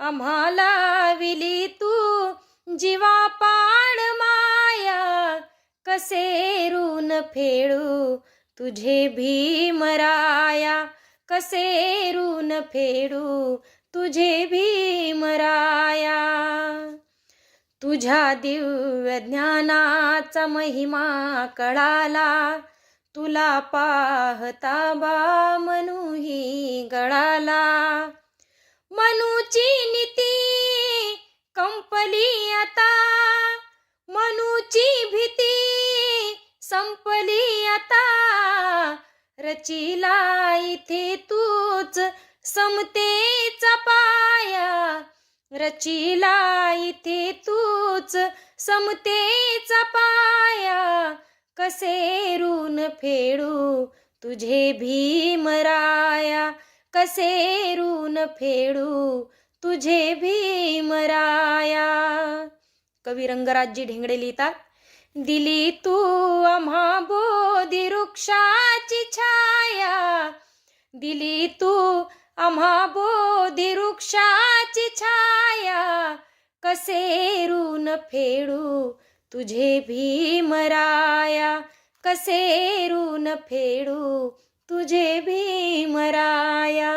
आम्हाला विली तू जीवापाड माया कसे ऋण फेडू तुझे भीमराया कसे ऋण फेडू तुझे भीमराया तुझ्या दिव्य ज्ञानाचा महिमा कळाला तुला पाहता बा मनुही गळाला. मनुची नीती. कंपली आता. मनुची भीती. संपली आता. रचिला इथे तूच समतेचा पाया रचिला इथे तूच समतेचा पाया कसे ऋण फेडू तुझे भीमराया कसे ऋण फेडू तुझे भीमराया कवी रंगराजजी ढेंगडे लिहितात दिली तू आम्हा बोधी वृक्षाची छाया. दिली तू आम्हा बोधी वृक्षाची छाया. कसे ऋण फेडू तुझे भीमराया कसे ऋण फेडू तुझे भीमराया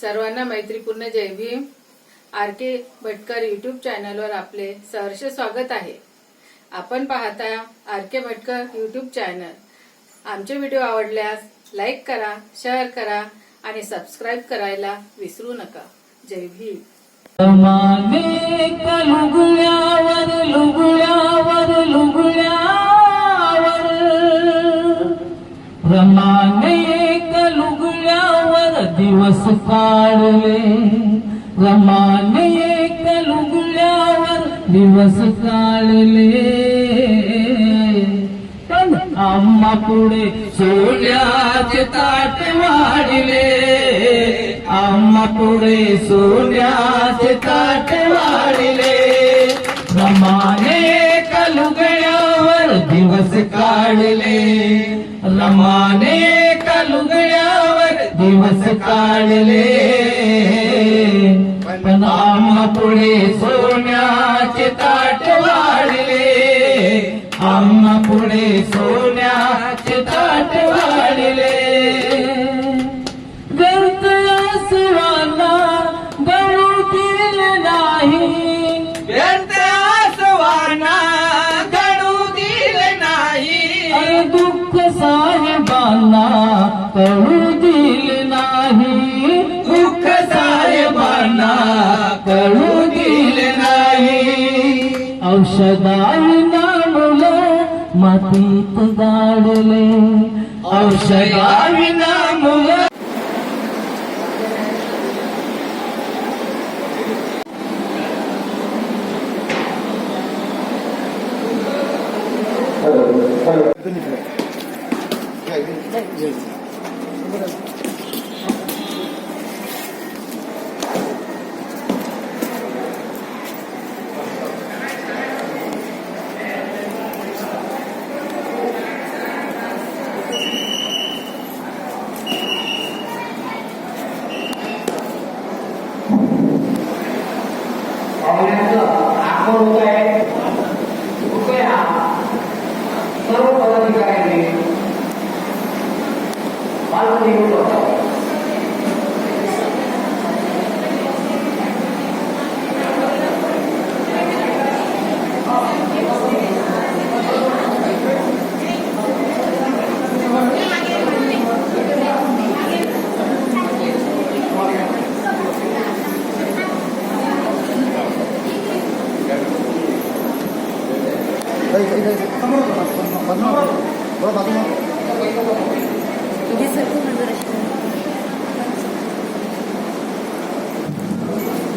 सर्वांना मैत्रीपूर्ण जय Bhim. R K Bhatkar YouTube चॅनलवर आपले सहर्ष स्वागत आहे. आपण पाहता R K Bhatkar YouTube channel आमचे व्हिडिओ आवडल्यास लाईक करा शेअर करा आणि सबस्क्राईब करायला विसरू नका. जय भीम. प्रमाणे लुगड्यावर दिवस काढले. रमाने कलुगल्यावर दिवस काढले पण आम्हा पुढे सोन्याचे ताट वाढले. आम्हा पुढे सोन्याचे ताट वाढले. रमाने कलुगड्यावर दिवस काढले. रमाने कलुगड्यावर दिवस काढले. नाम आम्हा पुढे सोन्याचे औषधाविना मुलं मातीत गाडले औषधाविना मुलं you.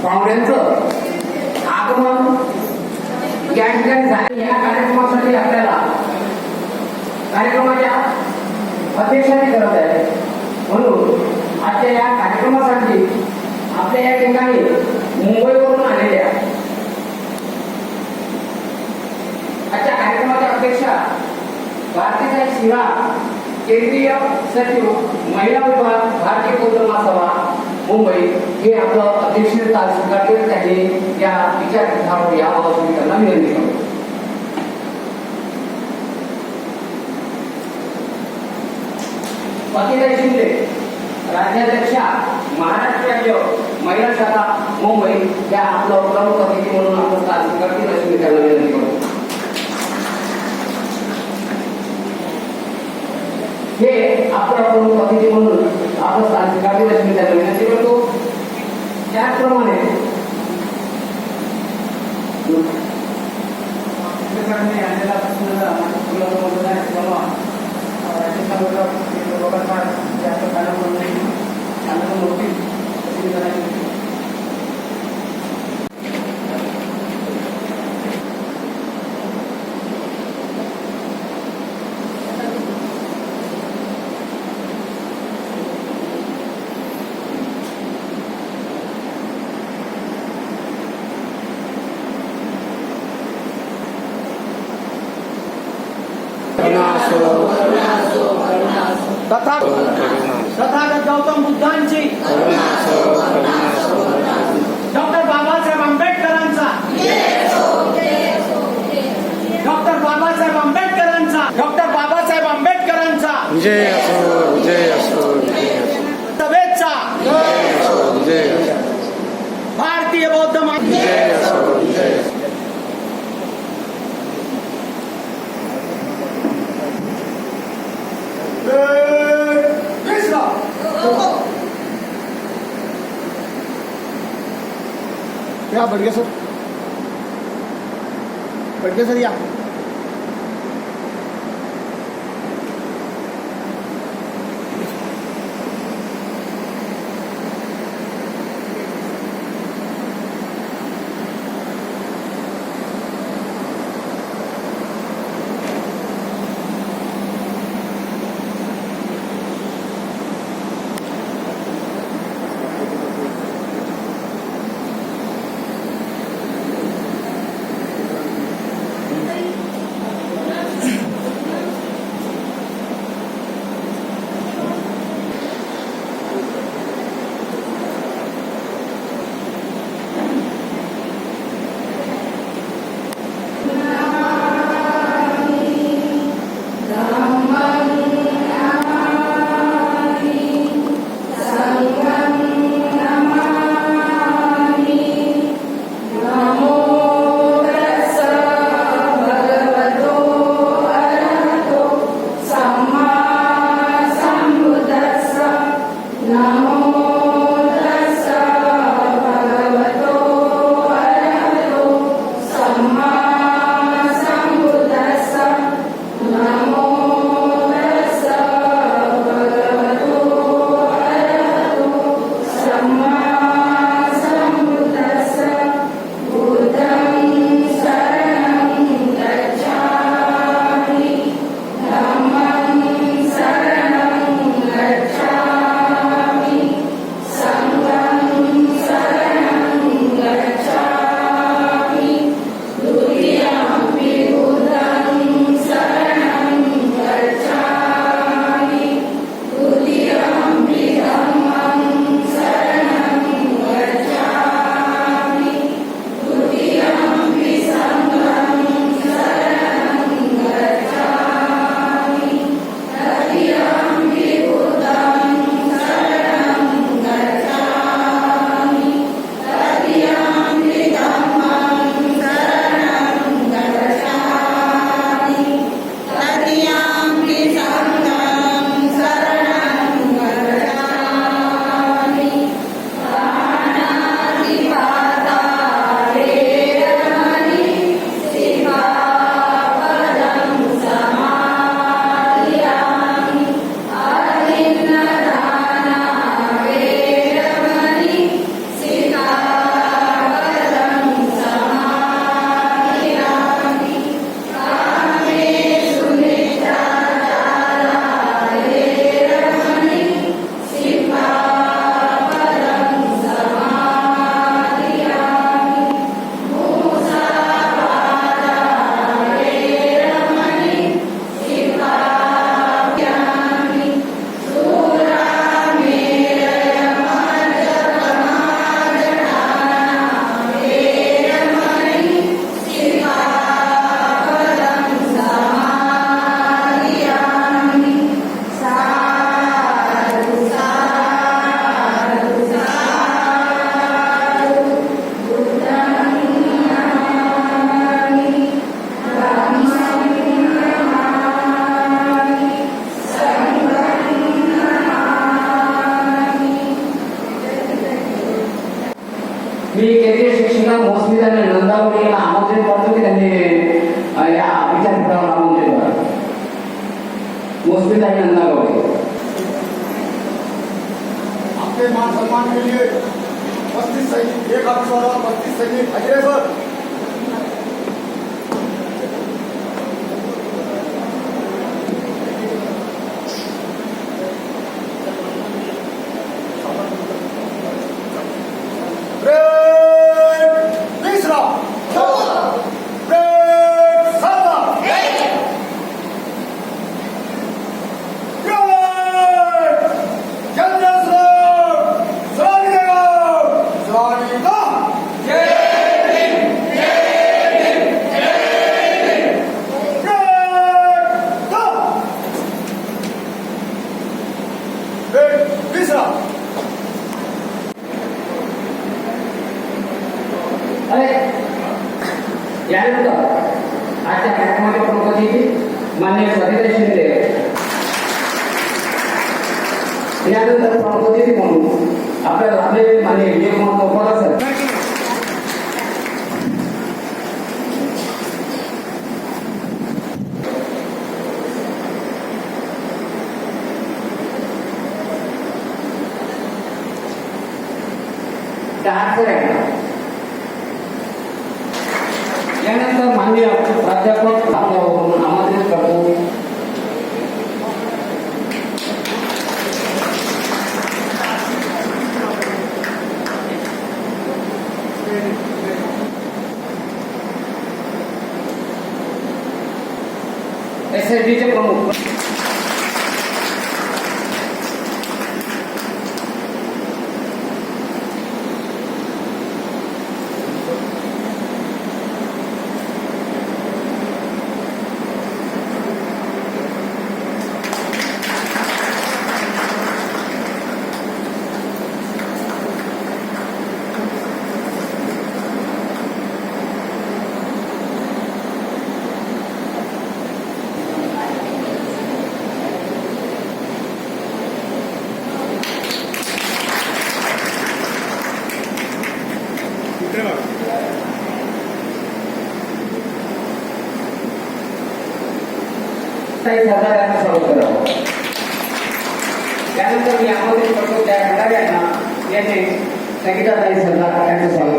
काँग्रेसचं आगमन या ठिकाणी झाले या कार्यक्रमासाठी आपल्याला कार्यक्रमाच्या अध्यक्षाची गरज आहे. म्हणून आजच्या या कार्यक्रमासाठी आपल्या या ठिकाणी मुंबईवरून आलेल्या आजच्या कार्यक्रमाच्या अध्यक्षा भारतीय शिवा केंद्रीय सचिव महिला विभाग भारतीय बौद्ध सभा मुंबई हे आपलं अध्यक्षता स्वीकारले त्यांनी. या विचारपीठावर याबाबत मी त्यांना विनंती करतो. स्वातीताई शिंदे राज्याध्यक्षा महाराष्ट्र राज्य महिला शाखा मुंबई या आपलं प्रमुख अतिथी म्हणून आपण काल स्वीकारतील अशी मी त्यांना विनंती करतो हे आपण प्रमुख अतिथी म्हणून आपण स्थान स्वीकारतील त्यांना विनंती करतो. त्याचप्रमाणे आमच्याकडे जास्त प्रश्न म्हणून बोलत आहे किंवा राज्यसभेला लोकांना जास्त कार्यक्रम नाही आनंद नव्हती अशी मी त्यांना विनंती करतो. तथा तथागत गौतम बुद्धांची. डॉक्टर बाबासाहेब आंबेडकरांचा. डॉक्टर बाबासाहेब आंबेडकरांचा. डॉक्टर बाबासाहेब आंबेडकरांचा. विजय असो विजय असो सभेचा विजय असो भारतीय बौद्ध मा- विजय असो विजय असो या बडगे सर। बडगे सर या। आहे त्यानंतर माननीय प्राध्यापक थांबल्यावरून आमंत्रित करतो एस एस डीचे संगीताताई सरदार यांचं स्वागत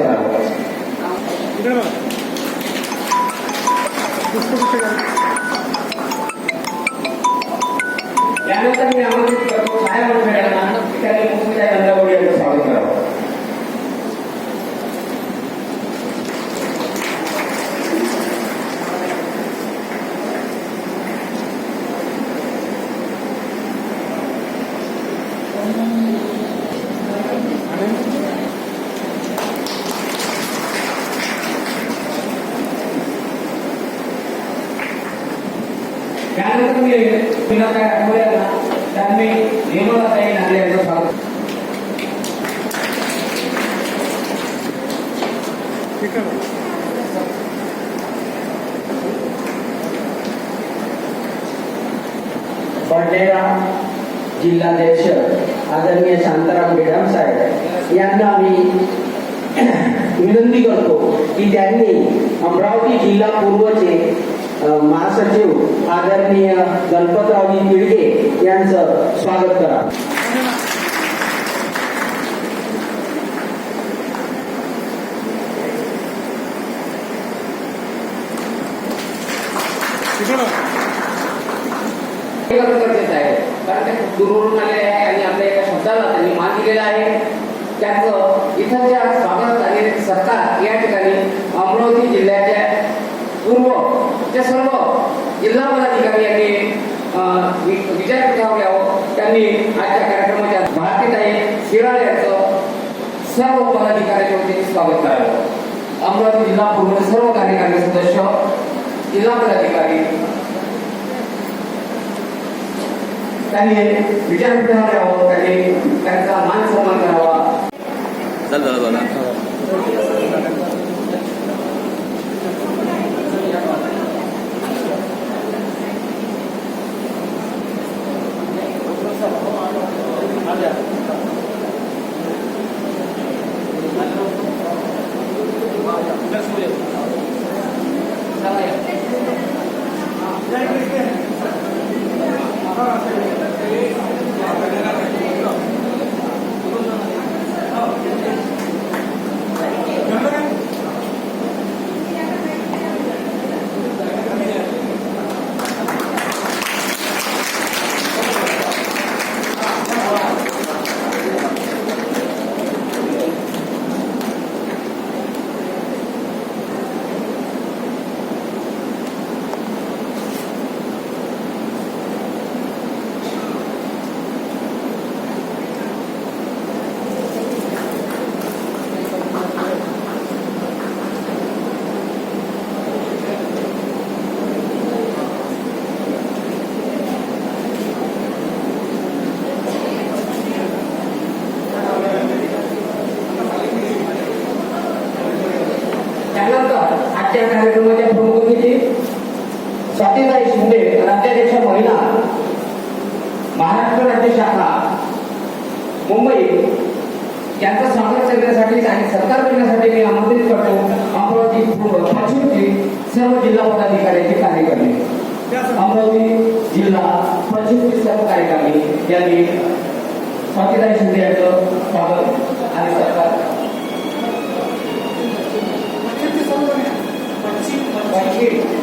मी बडनेरा जिल्हाध्यक्ष आदरणीय शांताराम बेडाम साहेब यांना मी विनंती करतो की त्यांनी अमरावती जिल्हा पूर्वचे महासचिव आदरणीय गणपतरावजी पिळगे यांचं स्वागत करा. गरजेचं आहे कारण ते खूप दुरून आलेले आहे आणि आपल्या एका शब्दाला त्यांनी मान दिलेला आहे. त्याचं इथं ज्या स्वागत झालेले सरकार या ठिकाणी अमरावती जिल्ह्याच्या पूर्व त्या सर्व जिल्हा पदाधिकारी यांनी अं, घ्यावं यावं त्यांनी आजच्या कार्यक्रमाच्या भारतीताई शिराळे यांचं सर्व पदाधिकाऱ्यांच्या वतीने स्वागत करावं. अमरावती जिल्हा पूर्व सर्व कार्यकारी सदस्य जिल्हा पदाधिकारी त्यांनी विचार यावं त्यांनी त्यांचा मान सन्मान करावा. झालं झालं আজকে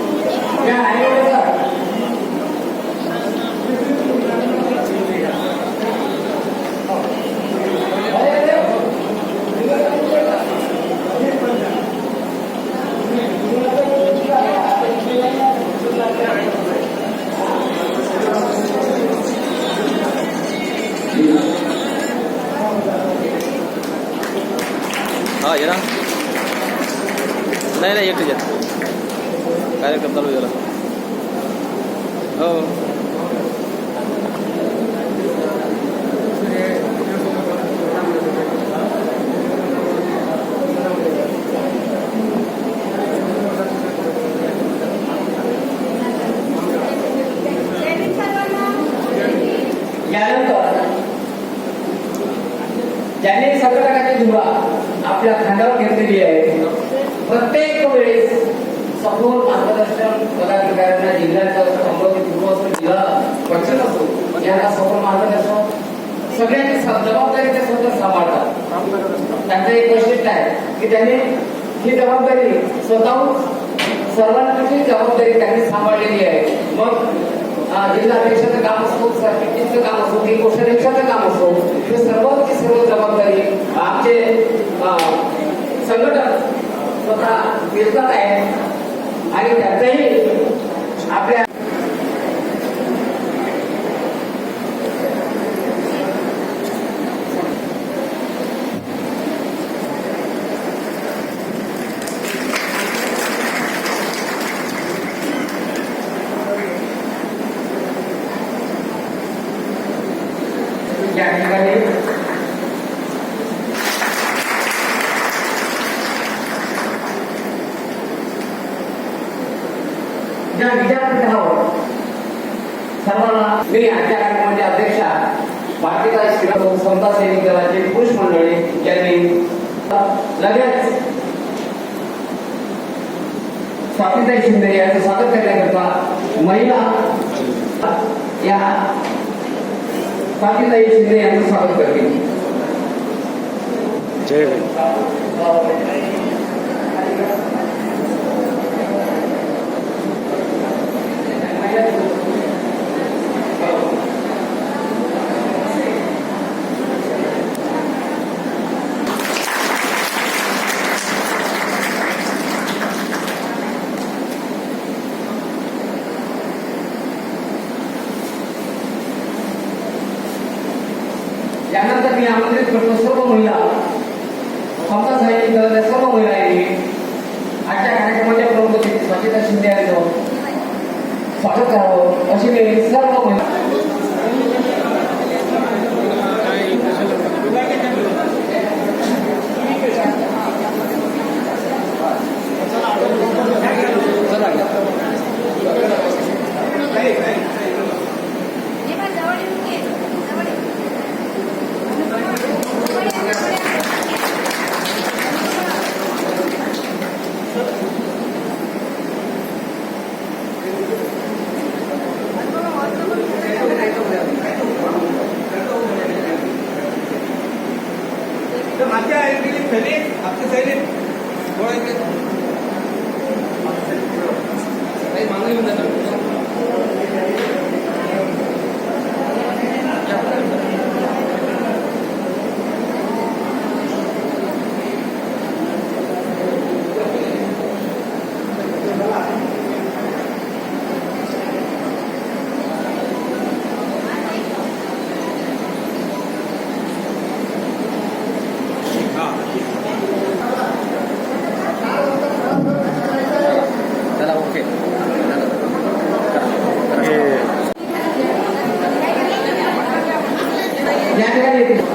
त्यानंतर ज्याने संकटाची धुरा आपल्या खांद्यावर घेतलेली आहे. प्रत्येक वेळेस सखोल मार्गदर्शन पदाधिकाऱ्यांना जिल्ह्याचा असो अमरावती पूर्व असो जिल्हा पश्चिम असतो यांना सखोल मार्गदर्शन सगळ्यांची जबाबदारी ते स्वतः सांभाळतात. त्यांचं एक वैशिष्ट्य आहे की त्यांनी ही जबाबदारी स्वतःहून सर्वांची जबाबदारी त्यांनी सांभाळलेली आहे. मग जिल्हाध्यक्षाचं काम असो सरपंचचं काम असो की कोषाध्यक्षाचं काम असो हे सर्वची सर्व जबाबदारी आमचे संघटन स्वतः पेलतात आहे. आणि त्याचंही आपल्या या ठिकाणी ज्या विद्यापीठावर सर्वांना मी आजच्या कार्यक्रमाचे अध्यक्षा भारतीय शिरा समता सैनिक दलाचे पुरुष मंडळी यांनी लगेच स्वातीताई शिंदे यांचं स्वागत करण्याकरता महिला या स्वातीताई शिंदे यांचं स्वागत करतील. या ठिकाणी येतील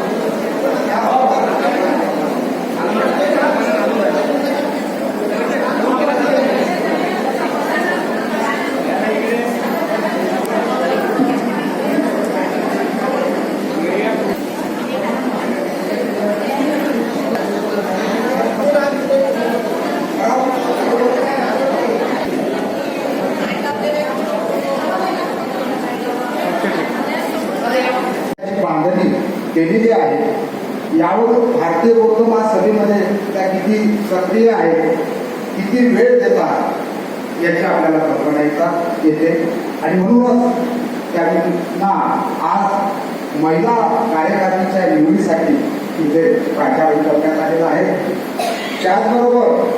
बांधणी केलेली आहे यावर भारतीय बौद्ध महासभेमध्ये त्या किती सक्रिय आहेत किती वेळ देतात याची आपल्याला कल्पना येता येते आणि म्हणूनच त्यांना आज महिला कार्यकारिणीच्या निवडीसाठी इथे प्राचार्य करण्यात आलेला आहे. त्याचबरोबर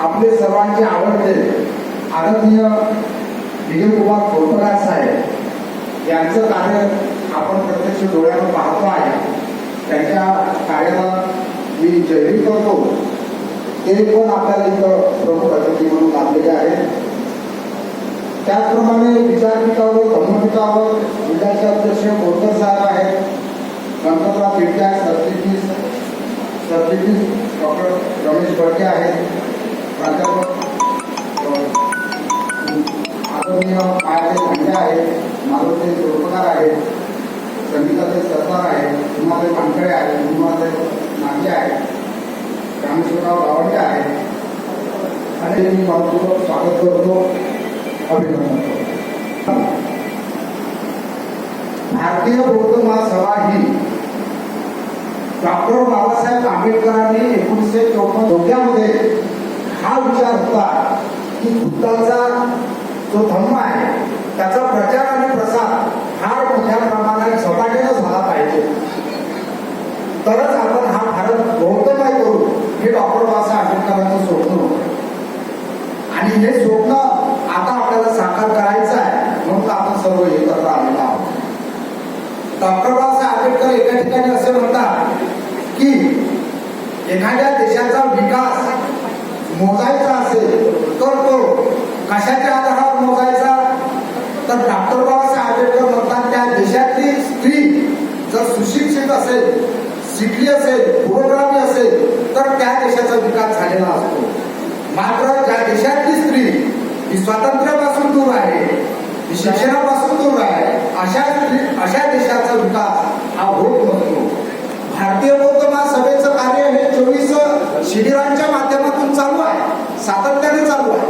आपले सर्वांचे आवडते आदरणीय विजयकुमार खोतकर साहेब यांचं कार्य आपण प्रत्यक्ष डोळ्यावर पाहतो आहे. त्यांच्या कार्याला मी जयही करतो. ते पण आपल्याला इथं प्रमुख अतिथी म्हणून लाभलेले आहेत. त्याचप्रमाणे विद्यापीठावर धर्मपीठावर विद्यार्थी अध्यक्ष खोतकर साहेब आहेत? गणपतराव पिंट्या सरचिटणीस सरचिटणीस डॉक्टर रमेश बडके आहेत. प्राध्यापक आदरणीय पायाचे भांडे आहेत. मारुती जोडपकार आहेत. संगीताचे सरदार आहेत. उमादे मानकडे आहेत. उमादे नागे आहेत. रामेश्वरराव गावंडे आहेत. आणि मी मनपूर्वक स्वागत करतो. अभिनंदन भारतीय बौद्ध महासभा ही डॉक्टर बाबासाहेब आंबेडकरांनी एकोणीसशे चौपन्न धोक्यामध्ये हा विचार होता की बुद्धाचा जो धम्म आहे त्याचा प्रचार आणि प्रसार फार मोठ्या प्रमाणात झपाट्याने झाला पाहिजे. तरच आपण हा भारत बौद्धमय करू हे डॉक्टर बाबासाहेब आंबेडकरांचं स्वप्न होतं. आणि हे स्वप्न आता आपल्याला साकार करायचं आहे म्हणून आपण सर्व एकत्र आलेलो डॉक्टर बाबासाहेब आंबेडकर एका ठिकाणी असे म्हणतात की एखाद्या देशाचा विकास मोजायचा असेल तर तो कशाच्या आधारावर मोजायचा? तर डॉक्टर बाबासाहेब आंबेडकर म्हणतात त्या देशातली स्त्री जर सुशिक्षित असेल शिकली असेल पुरोग्रामी असेल तर त्या देशाचा विकास झालेला असतो. मात्र ज्या देशातली स्त्री ही स्वातंत्र्यापासून दूर आहे शिक्षणापासून दूर आहे अशा अशा देशाचा विकास हा होत नसतो भारतीय बौद्ध महासभेचं कार्य हे चोवीस शिबिरांच्या माध्यमातून चालू आहे सातत्याने चालू आहे.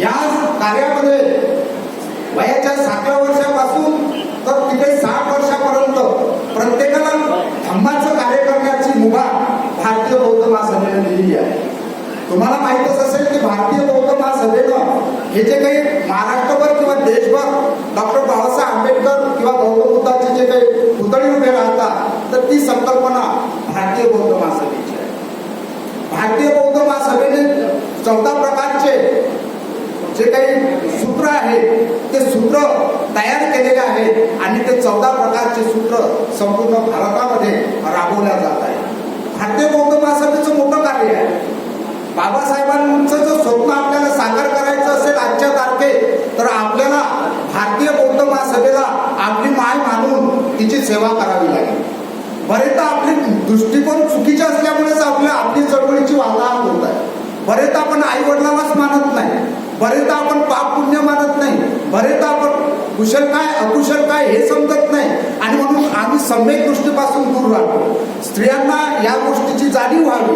या कार्यामध्ये वयाच्या सातव्या वर्षापासून तर तिथे साठ वर्षापर्यंत प्रत्येकाला धम्माचं कार्य करण्याची मुभा भारतीय बौद्ध महासभेने दिलेली आहे. तुम्हाला माहीतच असेल की भारतीय बौद्ध महासभेनं हे जे काही महाराष्ट्रभर किंवा देशभर डॉक्टर बाबासाहेब आंबेडकर किंवा गौतम बुद्धाचे जे काही पुतळे उभे राहतात तर ती संकल्पना भारतीय बौद्ध महासभेची आहे. भारतीय बौद्ध महासभेने चौदा प्रकारचे जे काही सूत्र आहेत ते सूत्र तयार केलेले आहेत आणि ते चौदा प्रकारचे सूत्र संपूर्ण भारतामध्ये राबवल्या जात आहे भारतीय बौद्ध महासभेचं मोठं कार्य आहे. बाबासाहेबांचं जर स्वप्न आपल्याला साकार करायचं असेल आजच्या तारखेत तर आपल्याला भारतीय बौद्ध महासभेला आपली माय मानून तिची सेवा करावी लागेल. बरेचदा आपली दृष्टिकोन चुकीचे असल्यामुळेच आपल्या आपली चळवळीची वाहतूक होत आहे. बरेचदा आपण आई वडिलांनाच मानत नाही. बरेचदा आपण पाप पुण्य मानत नाही. बरेचदा आपण कुशल काय अकुशल काय हे समजत नाही. आणि म्हणून आम्ही सम्यक दृष्टीपासून दूर राहतो. स्त्रियांना या गोष्टीची जाणीव व्हावी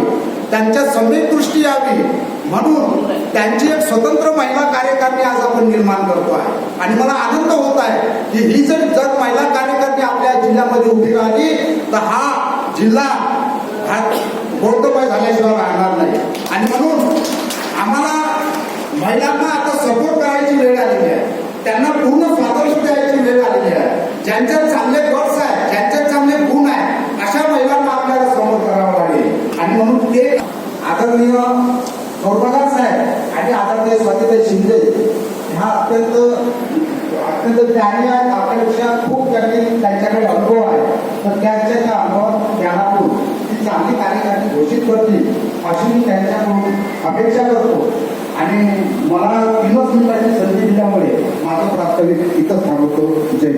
त्यांच्या सम्यक दृष्टी यावी. म्हणून त्यांची एक स्वतंत्र महिला कार्यकारिणी आज आपण निर्माण करतो आहे. आणि मला आनंद होत आहे की ही जर जर महिला कार्यकारिणी आपल्या जिल्ह्यामध्ये उभी राहिली तर हा जिल्हा हा बौद्धमय झाल्याशिवाय राहणार नाही. आणि म्हणून आम्हाला महिलांना आता सपोर्ट करायची वेळ आलेली आहे. त्यांना पूर्ण स्वातंत्र्य द्यायची वेळ आलेली आहे. ज्यांच्यात चांगले गट्स आहे ज्यांच्यात चांगले गुण आहे अशा महिलांना आपल्याला समोर करावं लागेल आणि म्हणून ते आदरणीय गौरवकार साहेब आणि आदरणीय स्वातीताई शिंदे ह्या अत्यंत अत्यंत ज्ञानी आहेत. आपल्यापेक्षा खूप त्यांनी त्यांच्याकडे अनुभव आहे. तर त्यांच्या त्या अनुभवात ज्ञानातून ती चांगली कार्यकारिणी घोषित करतील अशी मी त्यांच्याकडून अपेक्षा करतो. आणि मला तीनच मिनिटाची संधी दिल्यामुळे माझं प्रास्ताविक इथंच थांबवतो. जय